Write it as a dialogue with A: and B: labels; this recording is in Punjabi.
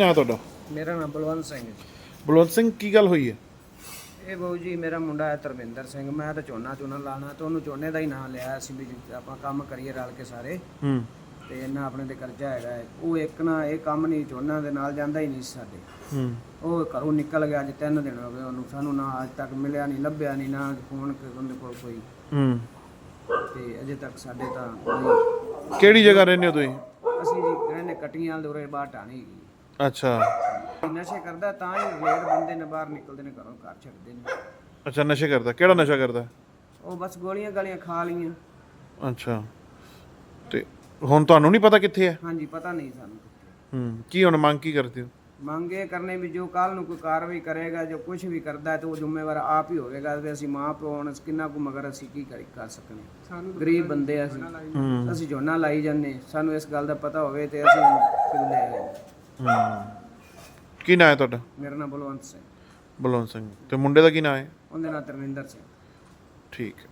A: ਨਾਂ ਤੁਹਾਡਾ?
B: ਮੇਰਾ ਨਾਮ ਬਲਵੰਤ ਸਿੰਘ ਜੀ।
A: ਬਲਵੰਤ ਸਿੰਘ ਕੀ ਗੱਲ ਹੋਈ ਹੈ?
B: ਇਹ ਬਾਊ ਜੀ ਮੇਰਾ ਮੁੰਡਾ ਹੈ ਧਰਮਿੰਦਰ ਸਿੰਘ। ਮੈਂ ਤਾਂ ਝੋਨਾ ਝੋਨਾ ਲਾਣਾ ਤੇ ਉਹਨੂੰ ਝੋਨੇ ਦਾ ਹੀ ਨਾਂ ਲਿਆ ਸੀ ਵੀ ਜੀ ਆਪਾਂ ਕੰਮ ਕਰੀਏ ਰਲ ਕੇ ਸਾਰੇ।
A: ਹੂੰ।
B: ਤੇ ਇਹਨਾਂ ਆਪਣੇ ਤੇ ਕਰਜ਼ਾ ਹੈਗਾ ਹੈ। ਉਹ ਇੱਕ ਨਾ ਇਹ ਕੰਮ ਨਹੀਂ ਝੋਨਾ ਦੇ ਨਾਲ ਜਾਂਦਾ ਹੀ ਨਹੀਂ ਸੀ ਸਾਡੇ।
A: ਹੂੰ।
B: ਉਹ ਘਰੋਂ ਨਿਕਲ ਗਿਆ ਅੱਜ ਤਿੰਨ ਦਿਨ ਹੋ ਗਏ ਉਹਨੂੰ। ਸਾਨੂੰ ਨਾ ਅੱਜ ਤੱਕ ਮਿਲਿਆ ਨਹੀਂ ਲੱਭਿਆ ਨਹੀਂ ਨਾ ਫੋਨ ਉਹਦੇ ਕੋਲ ਕੋਈ।
A: ਹੂੰ।
B: ਤੇ ਅਜੇ ਤੱਕ ਸਾਡੇ ਤਾਂ ਕੋਈ-
A: ਕਿਹੜੀ ਜਗ੍ਹਾ ਰਹਿੰਦੇ ਹੋ ਤੁਸੀਂ?
B: ਅਸੀਂ ਜੀ ਕਹਿੰਦੇ ਕਟੀਆਂ ਦੇ ਉਰੇ ਟਾਣੀ
A: ਅੱਛਾ।
B: ਨਸ਼ੇ ਕਰਦਾ ਤਾਂ ਹੀ ਰੇਡ ਬੰਦੇ ਨੇ ਬਾਹਰ ਨਿਕਲਦੇ ਨੇ ਘਰੋਂ ਘਰ ਛੱਡਦੇ ਨੇ।
A: ਅੱਛਾ ਨਸ਼ੇ ਕਰਦਾ। ਕਿਹੜਾ ਨਸ਼ਾ ਕਰਦਾ?
B: ਉਹ ਬਸ ਗੋਲੀਆਂ ਗਾਲੀਆਂ ਖਾ ਲਈਆਂ।
A: ਅੱਛਾ। ਤੇ ਹੁਣ ਤੁਹਾਨੂੰ ਨਹੀਂ ਪਤਾ ਕਿੱਥੇ ਹੈ?
B: ਹਾਂਜੀ ਪਤਾ ਨਹੀਂ ਸਾਨੂੰ
A: ਹੂੰ ਕੀ ਹੁਣ ਮੰਗ ਕੀ ਕਰਦੇ ਹੋ?
B: ਮੰਗ ਇਹ ਕਰਨੇ ਵੀ ਜੋ ਕੱਲ ਨੂੰ ਕੋਈ ਕਾਰਵਾਈ ਕਰੇਗਾ ਜੋ ਕੁਝ ਵੀ ਕਰਦਾ ਹੈ ਤੇ ਉਹ ਜ਼ਿੰਮੇਵਾਰ ਆਪ ਹੀ ਹੋਵੇਗਾ ਤੇ ਅਸੀਂ ਮਾਂ ਪਿਓ ਹੁਣ ਕਿੰਨਾ ਕੁ ਮਗਰ ਅਸੀਂ ਕੀ ਕਰ ਕਰ ਸਕਨੇ। ਸਾਨੂੰ ਗਰੀਬ ਬੰਦੇ ਆ ਅਸੀਂ।
A: ਹੂੰ।
B: ਅਸੀਂ ਝੋਨਾ ਲਾਈ ਜਾਂਦੇ। ਸਾਨੂੰ ਇਸ ਗੱਲ ਦਾ ਪਤਾ ਹੋਵੇ ਤੇ ਅਸੀਂ ਕਿਉਂ ਲੈ ਆਏ
A: ਹੂੰ ਕੀ ਨਾਂ ਹੈ ਤੁਹਾਡਾ?
B: ਮੇਰਾ ਨਾਮ ਬਲਵੰਤ ਸਿੰਘ।
A: ਬਲਵੰਤ ਸਿੰਘ। ਤੇ ਮੁੰਡੇ ਦਾ ਕੀ ਨਾਂ ਹੈ?
B: ਉਹਦੇ ਨਾਲ ਧਰਮਿੰਦਰ ਸਿੰਘ।
A: ਠੀਕ ਹੈ।